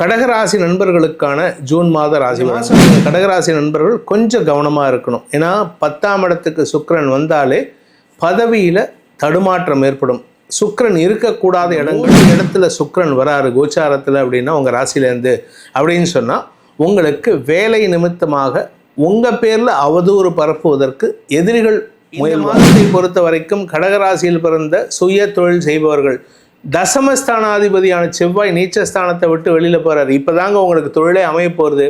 கடகராசி நண்பர்களுக்கான ஜூன் மாத ராசி மாதம் கடகராசி நண்பர்கள் கொஞ்சம் கவனமாக இருக்கணும். ஏன்னா பத்தாம் இடத்துக்கு சுக்கிரன் வந்தாலே பதவியில் தடுமாற்றம் ஏற்படும். சுக்கிரன் இருக்கக்கூடாத இடங்கள் இடத்துல சுக்கிரன் வராரு கோச்சாரத்தில் அப்படின்னா உங்கள் ராசியிலேருந்து அப்படின்னு சொன்னால் உங்களுக்கு வேலை நிமித்தமாக உங்கள் பேரில் அவதூறு பரப்புவதற்கு எதிரிகள் முயல் மாதத்தை பொறுத்த வரைக்கும் கடகராசியில் பிறந்த சுய தொழில் செய்பவர்கள் தசமஸ்தானாதிபதியான செவ்வாய் நீச்சஸ்தானத்தை விட்டு வெளியில் போகிறார் இப்போதாங்க உங்களுக்கு தொழிலே அமைய போகிறது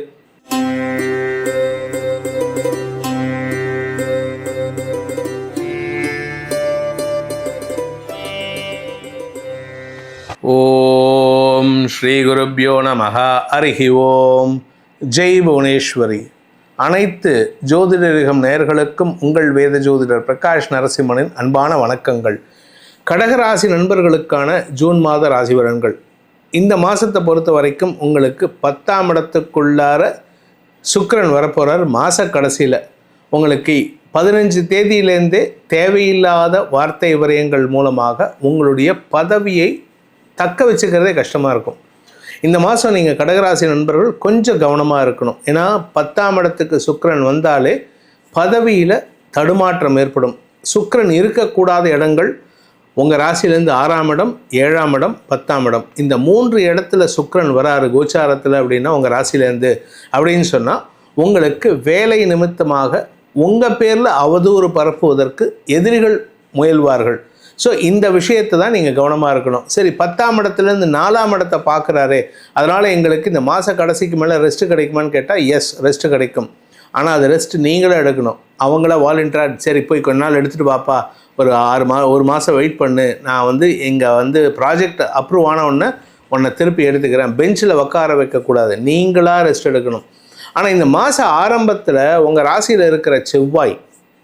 ஓம் ஸ்ரீ குருப்யோ நமஹ. அருகி ஓம். ஜெய் புவனேஸ்வரி. அனைத்து ஜோதிடரிகம் நேயர்களுக்கும் உங்கள் வேத ஜோதிடர் பிரகாஷ் நரசிம்மனின் அன்பான வணக்கங்கள். கடகராசி நண்பர்களுக்கான ஜூன் மாத ராசி பலன்கள். இந்த மாதத்தை பொறுத்த வரைக்கும் உங்களுக்கு பத்தாம் இடத்துக்குள்ளார சுக்கரன் வரப்போகிறார் மாத கடைசியில் உங்களுக்கு பதினஞ்சு தேதியிலேருந்தே தேவையில்லாத வார்த்தை விரயங்கள் மூலமாக உங்களுடைய பதவியை தக்க வச்சுக்கிறதே கஷ்டமாக இருக்கும். இந்த மாதம் நீங்கள் கடகராசி நண்பர்கள் கொஞ்சம் கவனமாக இருக்கணும். ஏன்னா பத்தாம் இடத்துக்கு சுக்கரன் வந்தாலே பதவியில் தடுமாற்றம் ஏற்படும். சுக்கரன் இருக்கக்கூடாத இடங்கள் உங்கள் ராசியிலேருந்து ஆறாம் இடம் ஏழாம் இடம் பத்தாம் இடம். இந்த மூன்று இடத்துல சுக்கரன் வராரு கோச்சாரத்தில் அப்படின்னா உங்கள் ராசியிலேருந்து அப்படின்னு சொன்னால் உங்களுக்கு வேலை நிமித்தமாக உங்கள் பேரில் அவதூறு பரப்புவதற்கு எதிரிகள் முயல்வார்கள். ஸோ இந்த விஷயத்தை தான் நீங்கள் கவனமாக இருக்கணும். சரி பத்தாம் இடத்துலேருந்து நாலாம் இடத்தை பார்க்குறாரே அதனால் எங்களுக்கு இந்த மாத கடைசிக்கு மேலே ரெஸ்ட்டு கிடைக்குமான்னு கேட்டால் எஸ் ரெஸ்ட்டு கிடைக்கும். ஆனால் அது ரெஸ்ட் நீங்களே எடுக்கணும். அவங்கள வாலண்டியராக சரி போய் கொஞ்ச நாள் எடுத்துகிட்டு வாப்பா ஒரு ஆறு மா ஒரு மாதம் வெயிட் பண்ணு. நான் வந்து இங்கே வந்து ப்ராஜெக்ட் அப்ரூவ் ஆன உடனே உன்னை திருப்பி எடுத்துக்கிறேன். பெஞ்சில் உட்கார வைக்கக்கூடாது. நீங்களாக ரெஸ்ட் எடுக்கணும். ஆனால் இந்த மாத ஆரம்பத்தில் உங்கள் ராசியில் இருக்கிற செவ்வாய்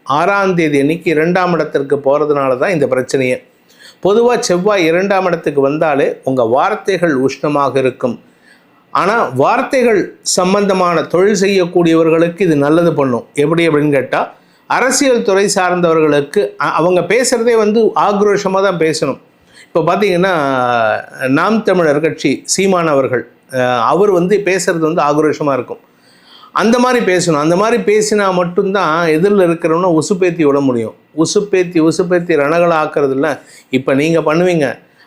ஆறாம் தேதி அன்னைக்கு இரண்டாம் இடத்திற்கு போகிறதுனால தான் இந்த பிரச்சனையே. பொதுவாக செவ்வாய் இரண்டாம் இடத்துக்கு வந்தாலே உங்கள் வார்த்தைகள் உஷ்ணமாக இருக்கும். ஆனால் வார்த்தைகள் சம்பந்தமான தொழில் செய்யக்கூடியவர்களுக்கு இது நல்லது பண்ணும். எப்படி அப்படின்னு கேட்டால் அரசியல் துறை சார்ந்தவர்களுக்கு அவங்க பேசுகிறதே வந்து ஆக்ரோஷமாக தான் பேசணும். இப்போ பார்த்தீங்கன்னா நாம் தமிழர் கட்சி சீமான் அவர்கள் அவர் வந்து பேசுகிறது வந்து ஆக்ரோஷமாக இருக்கும். அந்த மாதிரி பேசணும். அந்த மாதிரி பேசினா மட்டும்தான் எதிரில் இருக்கிறவன உசுப்பேத்தி விட முடியும். உசுப்பேத்தி உசுப்பேத்தி ரணகளை ஆக்கிறதுல இப்போ நீங்கள் பண்ணுவீங்க.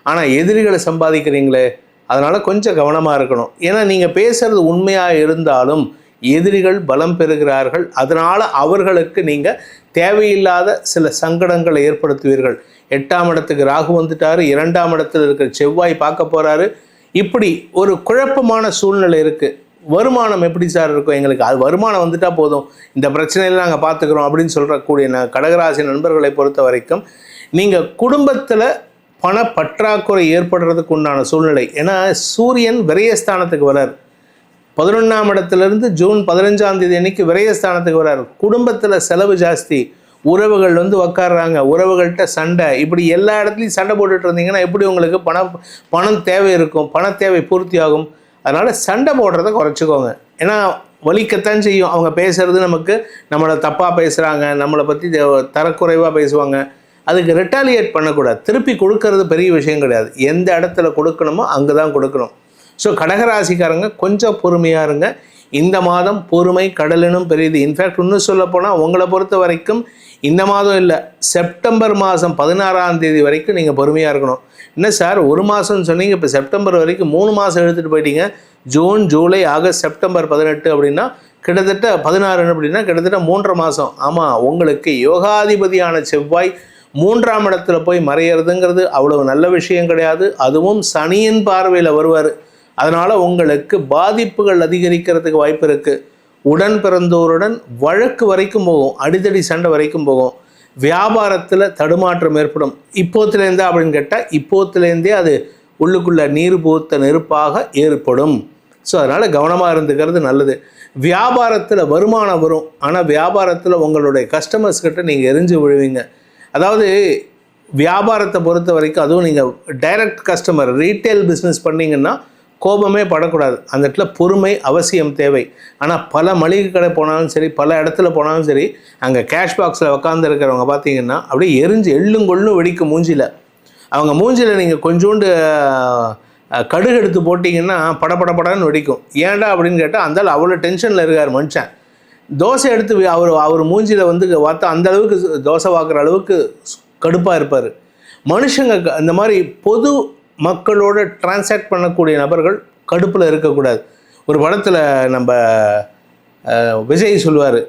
ஆனால் எதிரிகளை சம்பாதிக்கிறீங்களே அதனால் கொஞ்சம் கவனமாக இருக்கணும். ஏன்னா நீங்கள் பேசுகிறது உண்மையாக இருந்தாலும் எதிரிகள் பலம் பெறுகிறார்கள். அதனால் அவர்களுக்கு நீங்கள் தேவையில்லாத சில சங்கடங்களை ஏற்படுத்துவீர்கள். எட்டாம் இடத்துக்கு ராகு வந்துட்டார். இரண்டாம் இடத்துல இருக்கிற செவ்வாய் பார்க்க போகிறாரு இப்படி ஒரு குழப்பமான சூழ்நிலை இருக்குது வருமானம் எப்படி சார் இருக்கும் எங்களுக்கு? அது வருமானம் வந்துட்டால் போதும். இந்த பிரச்சனையில் நாங்கள் பார்த்துக்குறோம் அப்படின்னு சொல்கிறக்கூடிய நான் கடகராசி நண்பர்களை பொறுத்த வரைக்கும் நீங்கள் குடும்பத்தில் பண பற்றாக்குறை ஏற்படுறதுக்கு உண்டான சூழ்நிலை. ஏன்னா சூரியன் விரயஸ்தானத்துக்கு வரார் பதினொன்றாம் இடத்துலேருந்து ஜூன் பதினஞ்சாம் தேதி அன்னைக்கு விரயஸ்தானத்துக்கு வரார். குடும்பத்தில் செலவு ஜாஸ்தி. உறவுகள் வந்து உக்காடுறாங்க உறவுகள்கிட்ட சண்டை. இப்படி எல்லா இடத்துலையும் சண்டை போட்டுட்டு இருந்தீங்கன்னா எப்படி உங்களுக்கு பணம் பணம் தேவை இருக்கும்? பண தேவை பூர்த்தி ஆகும் அதனால் சண்டை போடுறத குறைச்சிக்கோங்க. ஏன்னா வலிக்கத்தான் செய்யும். அவங்க பேசுகிறது நமக்கு நம்மளை தப்பாக பேசுகிறாங்க நம்மளை பற்றி தரக்குறைவாக பேசுவாங்க. அதுக்கு ரிட்டாலியேட் பண்ணக்கூடாது. திருப்பி கொடுக்கறது பெரிய விஷயம் கிடையாது. எந்த இடத்துல கொடுக்கணுமோ அங்கே தான் கொடுக்கணும். ஸோ கடகராசிக்காரங்க கொஞ்சம் பொறுமையாக இருங்க. இந்த மாதம் பொறுமை கடலினும் பெரியது. இன்ஃபேக்ட் இன்னும் சொல்லப்போனால் உங்களை பொறுத்த வரைக்கும் இந்த மாதம் இல்லை செப்டம்பர் மாதம் பதினாறாம் தேதி வரைக்கும் நீங்கள் பொறுமையாக இருக்கணும். என்ன சார் ஒரு மாதம்னு சொன்னீங்க இப்போ செப்டம்பர் வரைக்கும் மூணு மாதம் எடுத்துகிட்டு போயிட்டீங்க. ஜூன் ஜூலை ஆகஸ்ட் செப்டம்பர் பதினெட்டு அப்படின்னா கிட்டத்தட்ட பதினாறு அப்படின்னா கிட்டத்தட்ட மூன்றரை மாதம் ஆமாம் உங்களுக்கு யோகாதிபதியான செவ்வாய் மூன்றாம் இடத்துல போய் மறையிறதுங்கிறது அவ்வளவு நல்ல விஷயம் கிடையாது. அதுவும் சனியின் பார்வையில் வருவார். அதனால் உங்களுக்கு பாதிப்புகள் அதிகரிக்கிறதுக்கு வாய்ப்பு இருக்குது உடன் பிறந்தோருடன் வழக்கு வரைக்கும் போகும். அடிதடி சண்டை வரைக்கும் போகும். வியாபாரத்தில் தடுமாற்றம் ஏற்படும். இப்போத்துலேருந்தே அப்படின்னு கேட்டால் இப்போத்துலேருந்தே அது உள்ளுக்குள்ளே நீர் பூத்த நெருப்பாக ஏற்படும். ஸோ அதனால் கவனமாக இருந்துக்கிறது நல்லது. வியாபாரத்தில் வருமானம் வரும். ஆனால் வியாபாரத்தில் உங்களுடைய கஸ்டமர்ஸ் கிட்ட நீங்கள் எரிஞ்சு விழுவீங்க. அதாவது வியாபாரத்தை பொறுத்த வரைக்கும் அதுவும் நீங்கள் டைரக்ட் கஸ்டமர் ரீட்டைல் பிஸ்னஸ் பண்ணிங்கன்னா கோபமே படக்கூடாது. அந்த இடத்துல பொறுமை அவசியம் தேவை. ஆனால் பல மளிகை கடை போனாலும் சரி பல இடத்துல போனாலும் சரி அங்கே கேஷ் பாக்ஸில் உக்காந்துருக்கிறவங்க பார்த்தீங்கன்னா அப்படியே எரிஞ்சு எள்ளும் கொள்ளும் வெடிக்கும் மூஞ்சியில் அவங்க மூஞ்சியில் நீங்கள் கொஞ்சோண்டு கடுகு எடுத்து போட்டிங்கன்னா படபட படன்னு வெடிக்கும். ஏன்டா அப்படின்னு கேட்டால் அந்தாலும் அவ்வளோ டென்ஷனில் இருக்கார் மனுஷன். தோசை எடுத்து அவர் அவர் மூஞ்சியில் வந்து பார்த்தா அந்த அளவுக்கு தோசை வாக்குற அளவுக்கு கடுப்பாக இருப்பார். மனுஷங்க க- இந்த மாதிரி பொது மக்களோட டிரான்சாக்ட் பண்ணக்கூடிய நபர்கள் கடுப்பில் இருக்கக்கூடாது. ஒரு படத்தில் நம்ம விஜய் சொல்லுவார்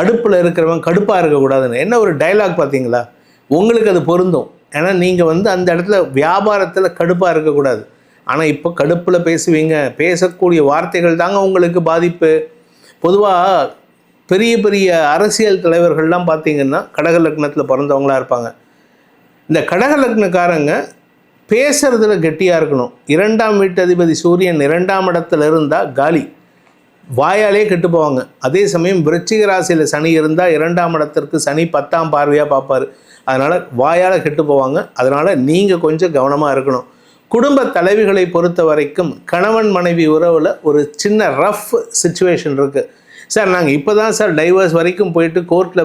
அடுப்பில் இருக்கிறவன் கடுப்பாக இருக்கக்கூடாதுன்னு. என்ன ஒரு டைலாக் பார்த்தீங்களா? உங்களுக்கு அது பொருந்தும். ஏன்னா நீங்கள் வந்து அந்த இடத்துல வியாபாரத்தில் கடுப்பாக இருக்கக்கூடாது. ஆனால் இப்போ கடுப்பில் பேசுவீங்க. பேசக்கூடிய வார்த்தைகள் தாங்க உங்களுக்கு பாதிப்பு. பொதுவாக பெரிய பெரிய அரசியல் தலைவர்கள்லாம் பார்த்தீங்கன்னா கடக லக்னத்தில் பிறந்தவங்களா இருப்பாங்க. இந்த கடக லக்னக்காரங்க பேசுறதுல கெட்டியாக இருக்கணும். இரண்டாம் வீட்டு அதிபதி சூரியன் இரண்டாம் இடத்துல இருந்தால் காலி. வாயாலே கெட்டு போவாங்க. அதே சமயம் விருச்சிக ராசியில் சனி இருந்தால் இரண்டாம் இடத்திற்கு சனி பத்தாம் பார்வையாக பார்ப்பார் அதனால் வாயால் கெட்டு போவாங்க. அதனால் நீங்கள் கொஞ்சம் கவனமாக இருக்கணும். குடும்ப தலைவிகளை பொறுத்த வரைக்கும் கணவன் மனைவி உறவில் ஒரு சின்ன ரஃப் சுச்சுவேஷன் இருக்குது சார் நாங்கள் இப்போ தான் சார் டைவர்ஸ் வரைக்கும் போயிட்டு கோர்ட்டில்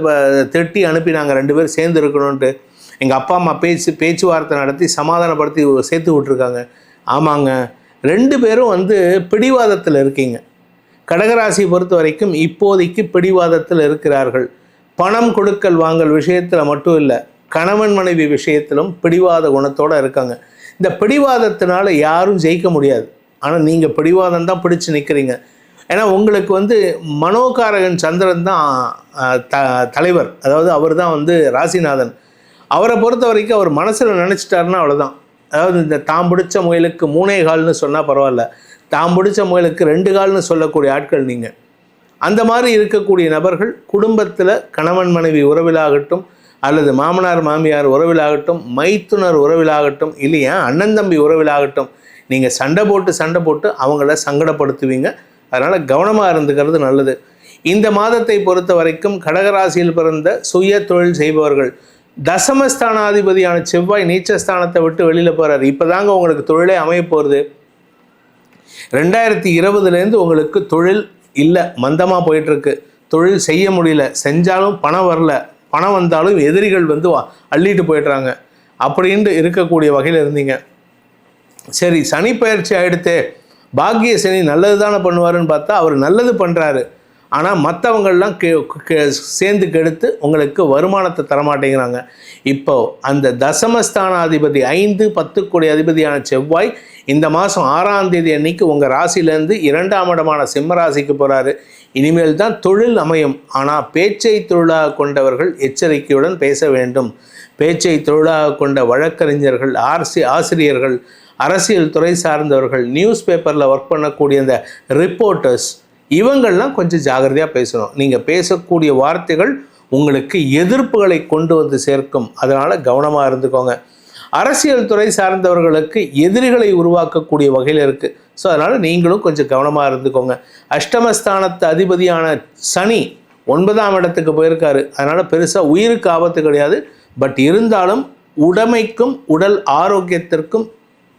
திட்டி அனுப்பி நாங்கள் ரெண்டு பேரும் சேர்ந்து இருக்கணும்ன்ட்டு. எங்கள் அப்பா அம்மா பேச்சு பேச்சுவார்த்தை நடத்தி சமாதானப்படுத்தி சேர்த்து விட்ருக்காங்க ஆமாங்க. ரெண்டு பேரும் வந்து பிடிவாதத்தில் இருக்கீங்க. கடகராசியை பொறுத்த வரைக்கும் இப்போதைக்கு பிடிவாதத்தில் இருக்கிறார்கள். பணம் கொடுக்கல் வாங்கல் விஷயத்தில் மட்டும் இல்லை கணவன் மனைவி விஷயத்திலும் பிடிவாத குணத்தோடு இருக்காங்க. இந்த பிடிவாதத்தினால யாரும் ஜெயிக்க முடியாது. ஆனால் நீங்கள் பிடிவாதம் தான் பிடிச்சு நிற்கிறீங்க ஏன்னா உங்களுக்கு வந்து மனோகாரகன் சந்திரன் தான் த தலைவர். அதாவது அவர் தான் வந்து ராசிநாதன். அவரை பொறுத்த வரைக்கும் அவர் மனசில் நினச்சிட்டாருன்னா அவ்வளோதான் அதாவது இந்த தாம் பிடிச்ச முயலுக்கு மூணே கால்னு சொன்னால் பரவாயில்ல. தாம் பிடிச்ச முயலுக்கு ரெண்டு கால்னு சொல்லக்கூடிய ஆட்கள் நீங்கள் அந்த மாதிரி இருக்கக்கூடிய நபர்கள் குடும்பத்தில் கணவன் மனைவி உறவிலாகட்டும் அல்லது மாமனார் மாமியார் உறவிலாகட்டும் மைத்துனர் உறவிலாகட்டும் இல்லையா அண்ணன் தம்பி உறவிலாகட்டும் நீங்கள் சண்டை போட்டு சண்டை போட்டு அவங்கள சங்கடப்படுத்துவீங்க. அதனால் கவனமாக இருந்துக்கிறது நல்லது. இந்த மாதத்தை பொறுத்த வரைக்கும் கடகராசியில் பிறந்த சுய தொழில் செய்பவர்கள் தசமஸ்தானாதிபதியான செவ்வாய் நீச்சஸ்தானத்தை விட்டு வெளியில் போகிறார் இப்போ தாங்க உங்களுக்கு தொழிலே அமைய போகிறது ரெண்டாயிரத்தி இருபதுலேருந்து உங்களுக்கு தொழில் இல்லை மந்தமாக போயிட்டுருக்கு. தொழில் செய்ய முடியல செஞ்சாலும் பணம் வரல. பணம் வந்தாலும் எதிரிகள் வந்து வா- அள்ளிட்டு போயிடுறாங்க. அப்படின்ட்டு இருக்கக்கூடிய வகையில் இருந்தீங்க. சரி சனி பயிற்சி ஆகிடுத்தே பாக்கிய சனி நல்லது தானே பண்ணுவாருன்னு பார்த்தா அவர் நல்லது பண்ணுறாரு ஆனால் மற்றவங்கள்லாம் கே சேர்ந்து கெடுத்து உங்களுக்கு வருமானத்தை தரமாட்டேங்கிறாங்க. இப்போ அந்த தசமஸ்தானாதிபதி ஐந்து பத்துக்குடைய அதிபதியான செவ்வாய் இந்த மாதம் ஆறாம் தேதி அன்னைக்கு உங்கள் ராசியிலேருந்து இரண்டாம் இடமான சிம்ம ராசிக்கு போகிறாரு இனிமேல் தான் தொழில் அமையும். ஆனால் பேச்சை தொழிலாக கொண்டவர்கள் எச்சரிக்கையுடன் பேச வேண்டும். பேச்சை தொழிலாக கொண்ட வழக்கறிஞர்கள் ஆர்சி ஆசிரியர்கள் அரசியல் துறை சார்ந்தவர்கள் நியூஸ் பேப்பரில் ஒர்க் பண்ணக்கூடிய அந்த ரிப்போர்ட்டர்ஸ் இவங்கள்லாம் கொஞ்சம் ஜாகிரதையாக பேசணும். நீங்கள் பேசக்கூடிய வார்த்தைகள் உங்களுக்கு எதிர்ப்புகளை கொண்டு வந்து சேர்க்கும். அதனால் கவனமாக இருந்துக்கோங்க. அரசியல் துறை சார்ந்தவர்களுக்கு எதிரிகளை உருவாக்கக்கூடிய வகையில் இருக்குது ஸோ அதனால் நீங்களும் கொஞ்சம் கவனமாக இருந்துக்கோங்க. அஷ்டமஸ்தானத்து அதிபதியான சனி ஒன்பதாம் இடத்துக்கு போயிருக்காரு. அதனால் பெருசாக உயிருக்கு ஆபத்து கிடையாது. பட் இருந்தாலும் உடமைக்கும் உடல் ஆரோக்கியத்திற்கும்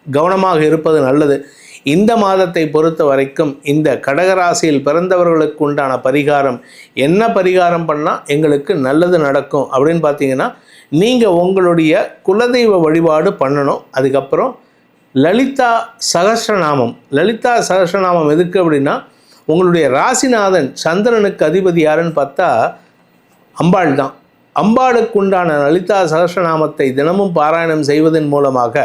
கவனமாக இருப்பது நல்லது. இந்த மாதத்தை பொறுத்த வரைக்கும் இந்த கடகராசியில் பிறந்தவர்களுக்கு உண்டான பரிகாரம் என்ன பரிகாரம் பண்ணால் எங்களுக்கு நல்லது நடக்கும் அப்படின்னு பார்த்தீங்கன்னா நீங்கள் உங்களுடைய குலதெய்வ வழிபாடு பண்ணணும். அதுக்கப்புறம் லலிதா சகஸ்ரநாமம் லலிதா சகஸ்ரநாமம் எதுக்கு அப்படின்னா உங்களுடைய ராசிநாதன் சந்திரனுக்கு அதிபதி யாருன்னு பார்த்தா அம்பாள் தான். அம்பாளுக்கு உண்டான லலிதா சகஸ்ரநாமத்தை தினமும் பாராயணம் செய்வதன் மூலமாக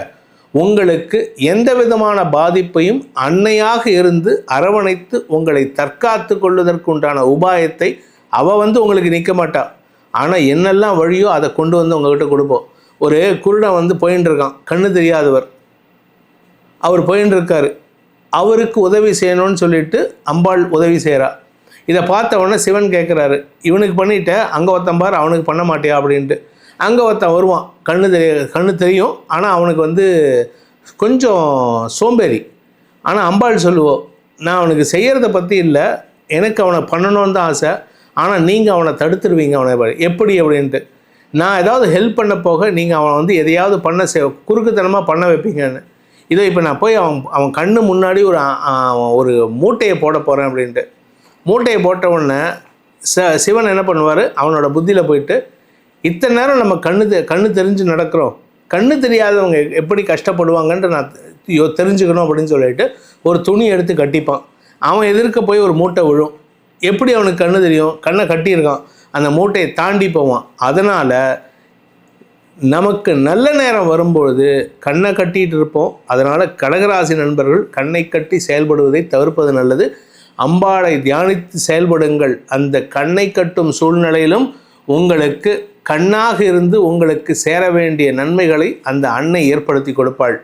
உங்களுக்கு எந்த விதமான பாதிப்பையும் அன்னையாக இருந்து அரவணைத்து உங்களை தற்காத்து கொள்வதற்குண்டான உபாயத்தை அவள் வந்து உங்களுக்கு நிற்க மாட்டா. ஆனால் என்னெல்லாம் வழியோ அதை கொண்டு வந்து உங்ககிட்ட கொடுப்போம் ஒரு குருடன் வந்து போயின்னு இருக்கான். கண்ணு தெரியாதவர். அவர் போயின்னு இருக்காரு. அவருக்கு உதவி செய்யணும்னு சொல்லிட்டு அம்பாள் உதவி செய்கிறா இதை பார்த்த உடனே சிவன் கேட்குறாரு இவனுக்கு பண்ணிட்ட அங்கே ஒத்தம்பார் அவனுக்கு பண்ண மாட்டியா அப்படின்ட்டு. அங்கே ஒருத்தன் வருவான். கண்ணு தெரிய கண்ணு தெரியும். ஆனால் அவனுக்கு வந்து கொஞ்சம் சோம்பேறி. ஆனால் அம்பாள் சொல்லுவோம் நான் அவனுக்கு செய்கிறத பற்றி இல்லை. எனக்கு அவனை பண்ணணும்னு தான் ஆசை. ஆனால் நீங்கள் அவனை தடுத்துருவீங்க அவனை எப்படி? அப்படின்ட்டு. நான் ஏதாவது ஹெல்ப் பண்ண போக நீங்கள் அவனை வந்து எதையாவது பண்ண செ குறுக்குத்தனமாக பண்ண வைப்பீங்கன்னு. இதோ இப்போ நான் போய் அவன் அவன் கண்ணு முன்னாடி ஒரு ஒரு மூட்டையை போட போகிறேன் அப்படின்ட்டு. மூட்டையை போட்ட உடனே ச சிவன் என்ன பண்ணுவார்? அவனோட புத்தியில் போயிட்டு இத்தனை நேரம் நம்ம கண்ணு தெ கண்ணு தெரிஞ்சு நடக்கிறோம். கண்ணு தெரியாதவங்க எப்படி கஷ்டப்படுவாங்கன்ட்டு நான் யோ தெரிஞ்சுக்கணும் அப்படின்னு சொல்லிட்டு ஒரு துணி எடுத்து கட்டிப்பான். அவன் எதிர்க்க போய் ஒரு மூட்டை விழும். எப்படி அவனுக்கு கண்ணு தெரியும்? கண்ணை கட்டியிருக்கான். அந்த மூட்டையை தாண்டி போவான். அதனால் நமக்கு நல்ல நேரம் வரும்பொழுது கண்ணை கட்டிகிட்டு இருப்போம். அதனால் கடகராசி நண்பர்கள் கண்ணை கட்டி செயல்படுவதை தவிர்ப்பது நல்லது. அம்பாளை தியானித்து செயல்படுங்கள். அந்த கண்ணை கட்டும் சூழ்நிலையிலும் உங்களுக்கு கண்ணாக இருந்து உங்களுக்கு சேர வேண்டிய நன்மைகளை அந்த அன்னை ஏற்படுத்தி கொடுப்பாள்.